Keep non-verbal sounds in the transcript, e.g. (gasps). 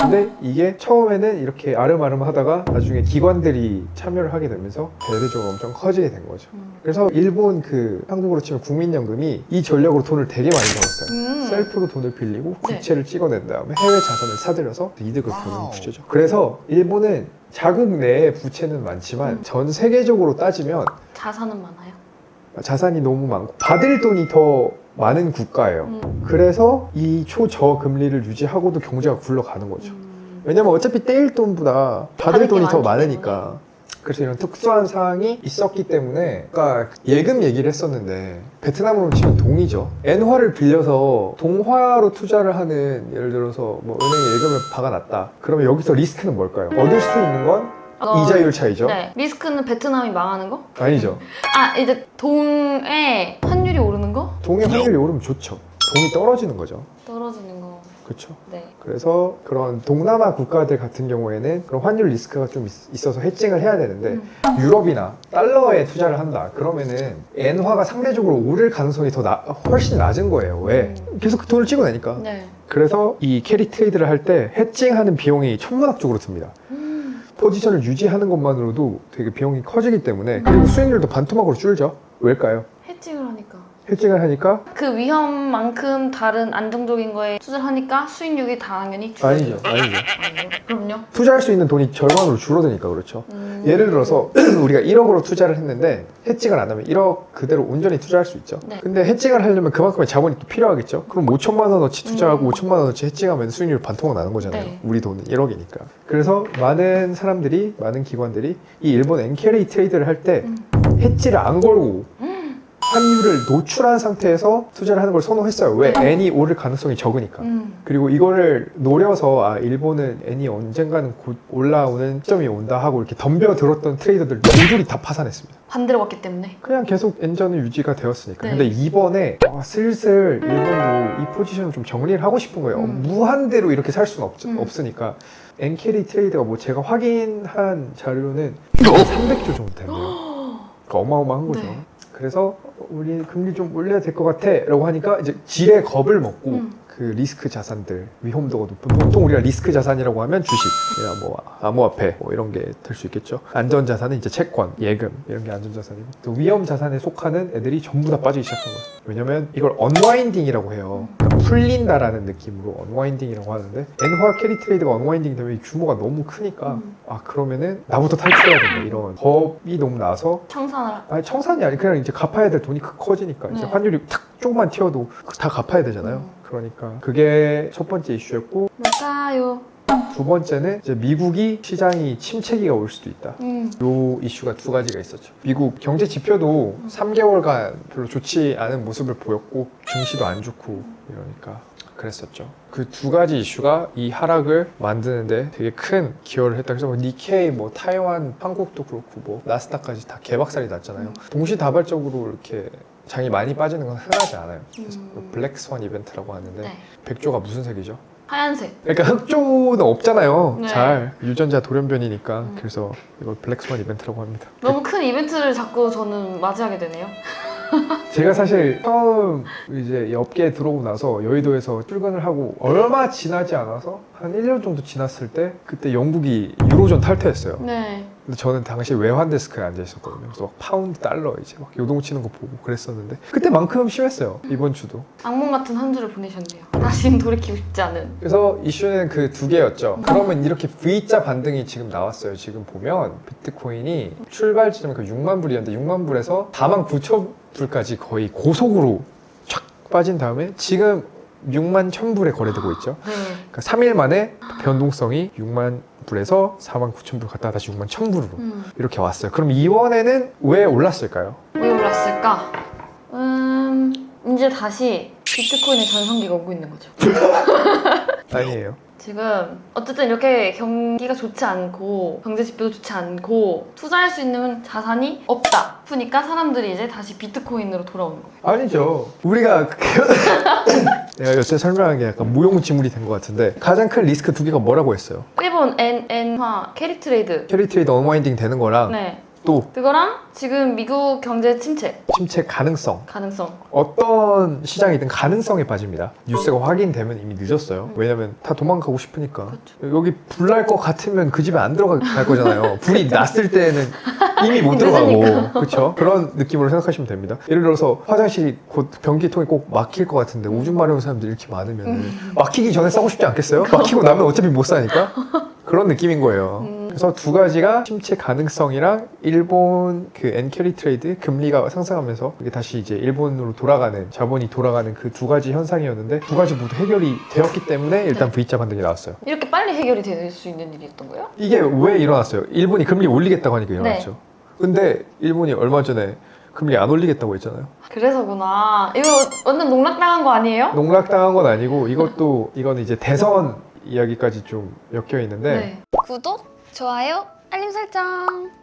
근데 이게 처음에는 이렇게 아름아름 하다가 나중에 기관들이 참여를 하게 되면서 대대적으로 엄청 커지게 된 거죠. 음. 그래서 일본 그 한국으로 치면 국민연금이 이 전략으로 돈을 되게 많이 벌었어요. 음. 셀프로 돈을 빌리고 네. 국채를 찍어낸 다음에 해외 자산을 사들여서 이득을 보는. 구조죠. 그래서 일본은 자국 내에 부채는 많지만 음. 전 세계적으로 따지면 자산은 많아요. 자산이 너무 많고 받을 돈이 더 많은 국가예요. 음. 그래서 이 초저금리를 유지하고도 경제가 굴러가는 거죠. 음. 왜냐면 어차피 떼일 돈보다 받을 돈이 더 많으니까. 그래서 이런 특수한 사항이 있었기 때문에 아까 예금 얘기를 했었는데 베트남으로 치면 동이죠. 엔화를 빌려서 동화로 투자를 하는 예를 들어서 뭐 은행에 예금을 박아놨다. 그러면 여기서 리스크는 뭘까요? 얻을 수 있는 건 어, 이자율 차이죠. 네. 리스크는 베트남이 망하는 거? 아니죠. 아 이제 동의 환율이 오르는 거? 동의 환율이 오르면 좋죠. 동이 떨어지는 거죠. 떨어지는 거. 그렇죠. 네. 그래서 그런 동남아 국가들 같은 경우에는 그런 환율 리스크가 좀 있- 있어서 해칭을 해야 되는데 음. 유럽이나 달러에 투자를 한다 그러면은 엔화가 상대적으로 오를 가능성이 더 나- 훨씬 낮은 거예요 왜? 계속 그 돈을 찍어내니까 네. 그래서 이 캐리 트레이드를 할 때 해칭하는 비용이 천문학적으로 듭니다 음. 포지션을 유지하는 것만으로도 되게 비용이 커지기 때문에 그리고 수익률도 반토막으로 줄죠 왜일까요? 해칭을 하니까. 해칭을 하니까 그 위험만큼 다른 안정적인 거에 투자를 하니까 수익률이 당연히 아니죠 아니죠 아니요. 그럼요. 투자할 수 있는 돈이 절반으로 줄어드니까 그렇죠 음. 예를 들어서 (clears throat) 우리가 1억으로 투자를 했는데 해칭을 안 하면 1억 그대로 온전히 투자할 수 있죠. 네. 근데 해칭을 하려면 그만큼의 자본이 또 필요하겠죠. 그럼 5천만 원어치 투자하고 음. 5천만 원어치 해칭하면 수익률 반토막 나는 거잖아요. 네. 우리 돈은 1억이니까. 그래서 많은 사람들이 많은 기관들이 이 일본 엔캐리 트레이드를 할 때 음. 해지를 안 걸고 환율을 노출한 상태에서 투자를 하는 걸 선호했어요. 왜? 네. 엔이 오를 가능성이 적으니까. 음. 그리고 이거를 노려서 아 일본은 엔이 언젠가는 곧 올라오는 시점이 온다 하고 이렇게 덤벼 들었던 트레이더들 모조리 다 파산했습니다. 반대로 갔기 때문에. 그냥 계속 엔전은 유지가 되었으니까. 네. 근데 이번에 아, 슬슬 일본도 이 포지션을 좀 정리를 하고 싶은 거예요. 음. 무한대로 이렇게 살 수는 없, 음. 없으니까. 엔캐리 트레이드가 뭐 제가 확인한 자료는 300조 정도 된대요. (gasps) 그러니까 어마어마한 거죠. 네. 그래서 우리 금리 좀 올려야 될 것 같아 라고 하니까 이제 지레 겁을 먹고 음. 그 리스크 자산들 위험도가 높은 보통 우리가 리스크 자산이라고 하면 주식이나 뭐 암호화폐 뭐 이런 게 될 수 있겠죠. 안전 자산은 이제 채권 예금 이런 게 안전 자산이고 또 위험 자산에 속하는 애들이 전부 다 빠지기 시작한 거예요. 왜냐면 이걸 언와인딩이라고 해요 풀린다라는 느낌으로 언와인딩이라고 하는데 엔화 캐리 트레이드가 언와인딩 되면 이 규모가 너무 크니까 음. 아 그러면은 나부터 탈출해야 된다 이런 겁이 너무 나서 청산을 하- 아니 청산이 아니 그냥 이제 갚아야 될 돈이 크- 커지니까 이제 네. 환율이 탁 조금만 튀어도 다 갚아야 되잖아요. 음. 그러니까 그게 첫 번째 이슈였고 뭘까요? 두 번째는 이제 미국이 시장이 침체기가 올 수도 있다. 음. 요 이슈가 두 가지가 있었죠. 미국 경제 지표도 3개월간 별로 좋지 않은 모습을 보였고 증시도 안 좋고 이러니까 그랬었죠. 그 두 가지 이슈가 이 하락을 만드는데 되게 큰 기여를 했다. 그래서 뭐 니케이, 뭐 타이완, 한국도 그렇고 뭐 나스닥까지 다 개박살이 났잖아요. 동시다발적으로 이렇게 장이 많이 빠지는 건 흔하지 않아요. 그래서 음. 블랙스완 이벤트라고 하는데 네. 백조가 무슨 색이죠? 하얀색. 그러니까 흑조는 없잖아요. 네. 잘 유전자 돌연변이니까 음. 그래서 이걸 블랙스완 이벤트라고 합니다. 너무 큰 이벤트를 자꾸 저는 맞이하게 되네요. (laughs) 제가 사실 처음 이제 업계에 들어오고 나서 여의도에서 출근을 하고 얼마 지나지 않아서 한 1년 정도 지났을 때 그때 영국이 유로존 탈퇴했어요. 네. 근데 저는 당시 외환 데스크에 앉아 있었거든요. 그래서 막 파운드 달러 이제 막 요동치는 거 보고 그랬었는데 그때만큼 심했어요. 이번 주도. 악몽 같은 한 주를 보내셨네요. 다시는 돌이키고 싶지 않은. 그래서 이슈는 그 두 개였죠. 그러면 이렇게 V자 반등이 지금 나왔어요. 지금 보면 비트코인이 출발 지점 그 6만 불이었는데 6만 불에서 4만 9천 불까지 거의 고속으로 촥 빠진 다음에 지금 6만 1천 불에 거래되고 있죠. 네. 그러니까 3일 만에 변동성이 6만 불에서 4만 9천 불 갔다가 다시 6만 1천 불으로 음. 이렇게 왔어요. 그럼 이번에는 왜 올랐을까요? 왜 올랐을까? 음, 이제 다시 비트코인의 전성기가 오고 있는 거죠. (laughs) 아니에요. 지금 어쨌든 이렇게 경기가 좋지 않고 경제 지표도 좋지 않고 투자할 수 있는 자산이 없다. 그러니까 사람들이 이제 다시 비트코인으로 돌아오는 거예요. 아니죠. 우리가 그- (laughs) 내가 요새 설명한 게 약간 무용지물이 된 것 같은데 가장 큰 리스크 두 개가 뭐라고 했어요? 일본 엔, 엔화 캐리 트레이드. 캐리 트레이드 언와인딩 되는 거랑 네. 또 그거랑 지금 미국 경제 침체 침체 가능성 가능성. 어떤 시장이든 가능성에 빠집니다. 뉴스가 확인되면 이미 늦었어요. 음. 왜냐면 다 도망가고 싶으니까. 그렇죠. 여기 불 날 것 같으면 그 집에 안 들어갈 거잖아요. (laughs) 불이 났을 때는 이미 못 들어가고. 그렇죠? 그런 느낌으로 생각하시면 됩니다. 예를 들어서 화장실이 곧 변기통이 꼭 막힐 것 같은데 오줌 마려운 사람들이 이렇게 많으면 음. 막히기 전에 싸고 싶지 않겠어요? 막히고 나면 어차피 못 사니까. 그런 느낌인 거예요. 음. 그래서 두 가지가 침체 가능성이랑 일본 그 엔캐리 트레이드 금리가 상승하면서 이게 다시 이제 일본으로 돌아가는 자본이 돌아가는 그 두 가지 현상이었는데 두 가지 모두 해결이 되었기 때문에 일단 네. V자 반등이 나왔어요. 이렇게 빨리 해결이 될 수 있는 일이었던 거예요? 이게 왜 일어났어요? 일본이 금리 올리겠다고 하니까 일어났죠. 네. 근데 일본이 얼마 전에 금리 안 올리겠다고 했잖아요. 그래서구나. 이거 완전 농락당한 거 아니에요? 농락당한 건 아니고 이것도 이거는 이제 대선 이야기까지 좀 엮여 있는데 네. 구독, 좋아요, 알림 설정.